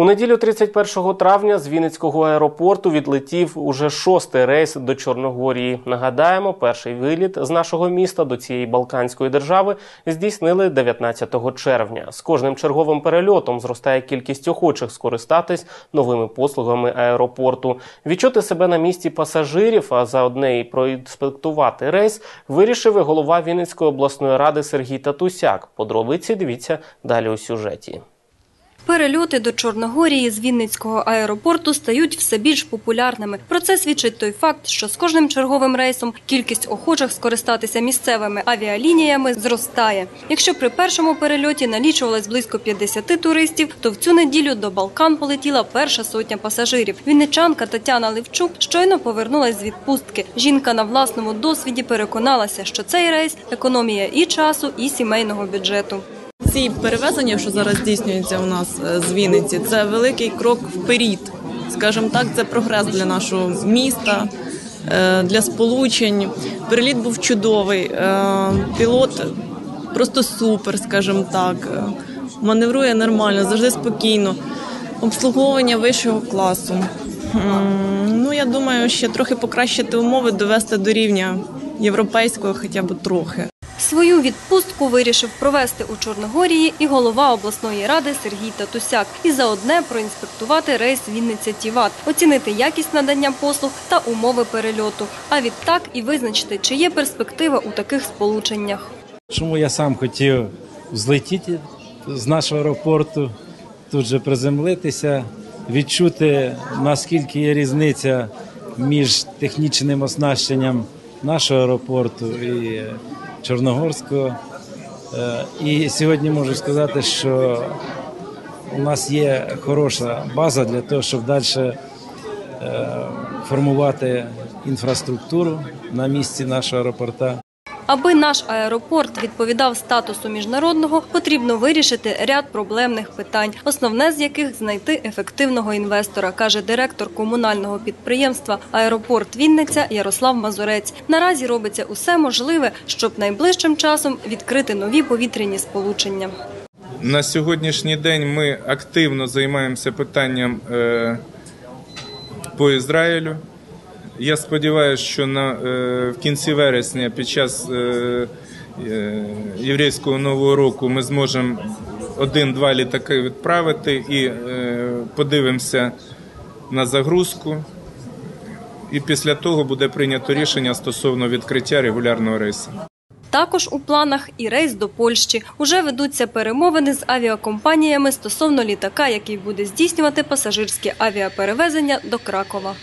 У неділю 31 травня з Вінницького аеропорту відлетів уже шостий рейс до Чорногорії. Нагадаємо, перший виліт з нашого міста до цієї Балканської держави здійснили 19 червня. З кожним черговим перельотом зростає кількість охочих скористатись новими послугами аеропорту. Відчути себе на місці пасажирів, а за одне і проінспектувати рейс вирішив і голова Вінницької обласної ради Сергій Татусяк. Подробиці дивіться далі у сюжеті. Перельоти до Чорногорії з Вінницького аеропорту стають все більш популярними. Про це свідчить той факт, що з кожним черговим рейсом кількість охочих скористатися місцевими авіалініями зростає. Якщо при першому перельоті налічувалось близько 50 туристів, то в цю неділю до Балкан полетіла перша сотня пасажирів. Вінничанка Тетяна Левчук щойно повернулась з відпустки. Жінка на власному досвіді переконалася, що цей рейс економія і часу, і сімейного бюджету. Ці перевезення, що зараз здійснюються у нас е, з Вінниці, це великий крок вперед. Скажімо так, це прогрес для нашого міста, е, для сполучень. Переліт був чудовий. е, Пілот просто супер, скажімо так. Маневрує нормально, завжди спокійно. Обслуговування вищого класу. Ну, я думаю, ще трохи покращити умови, довести до рівня європейського, хоча б трохи. Свою відпустку вирішив провести у Чорногорії і голова обласної ради Сергій Татусяк. І заодне проінспектувати рейс Вінниця Тіват, оцінити якість надання послуг та умови перельоту. А відтак і визначити, чи є перспектива у таких сполученнях. Чому я сам хотів злетіти з нашого аеропорту, тут же приземлитися, відчути, наскільки є різниця між технічним оснащенням нашого аеропорту і Чорногорського. Е, І сьогодні можу сказати, що у нас є хороша база для того, щоб далі формувати інфраструктуру на місці нашого аеропорта. Аби наш аеропорт відповідав статусу міжнародного, потрібно вирішити ряд проблемних питань, основне з яких знайти ефективного інвестора, каже директор комунального підприємства Аеропорт Вінниця Ярослав Мазурець. Наразі робиться усе можливе, щоб найближчим часом відкрити нові повітряні сполучення. На сьогоднішній день ми активно займаємося питанням е, по Ізраїлю. Я сподіваюся, що на, е, в кінці вересня під час е, е, єврейського нового року ми зможемо один-два літаки відправити і подивимося на загрузку. І після того буде прийнято рішення стосовно відкриття регулярного рейсу. Також у планах і рейс до Польщі. Уже ведуться перемовини з авіакомпаніями стосовно літака, який буде здійснювати пасажирські авіаперевезення до Кракова.